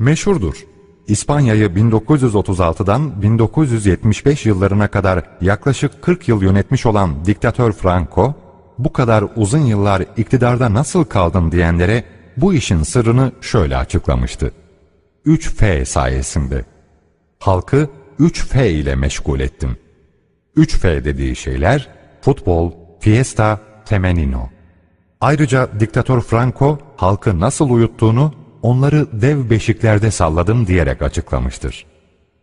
Meşhurdur. İspanya'yı 1936'dan 1975 yıllarına kadar yaklaşık 40 yıl yönetmiş olan diktatör Franco, bu kadar uzun yıllar iktidarda nasıl kaldın diyenlere bu işin sırrını şöyle açıklamıştı. 3F sayesinde. Halkı 3F ile meşgul ettim. 3F dediği şeyler futbol, fiesta, femenino. Ayrıca diktatör Franco halkı nasıl uyuttuğunu onları dev beşiklerde salladım diyerek açıklamıştır.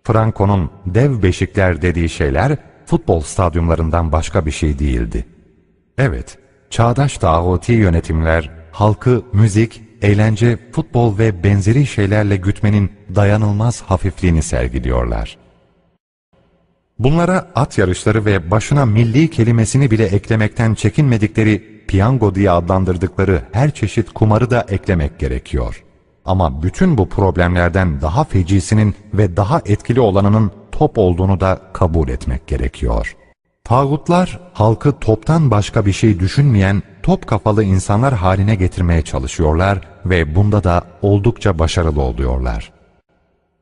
Franco'nun dev beşikler dediği şeyler futbol stadyumlarından başka bir şey değildi. Evet, çağdaş tağuti yönetimler halkı müzik, eğlence, futbol ve benzeri şeylerle gütmenin dayanılmaz hafifliğini sergiliyorlar. Bunlara at yarışları ve başına milli kelimesini bile eklemekten çekinmedikleri piyango diye adlandırdıkları her çeşit kumarı da eklemek gerekiyor. Ama bütün bu problemlerden daha fecisinin ve daha etkili olanının top olduğunu da kabul etmek gerekiyor. Tağutlar halkı toptan başka bir şey düşünmeyen top kafalı insanlar haline getirmeye çalışıyorlar ve bunda da oldukça başarılı oluyorlar.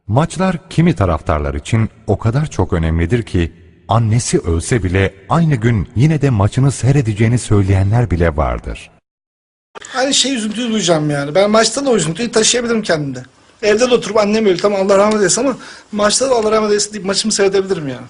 Maçlar kimi taraftarlar için o kadar çok önemlidir ki annesi ölse bile aynı gün yine de maçını seyredeceğini söyleyenler bile vardır. Hani şey üzüntüyü duyacağım yani. Ben maçta da o üzüntüyü taşıyabilirim kendimde. Evde de oturup annem öldü tamam Allah rahmet eylesin ama maçta da Allah rahmet eylesin deyip maçımı seyredebilirim yani.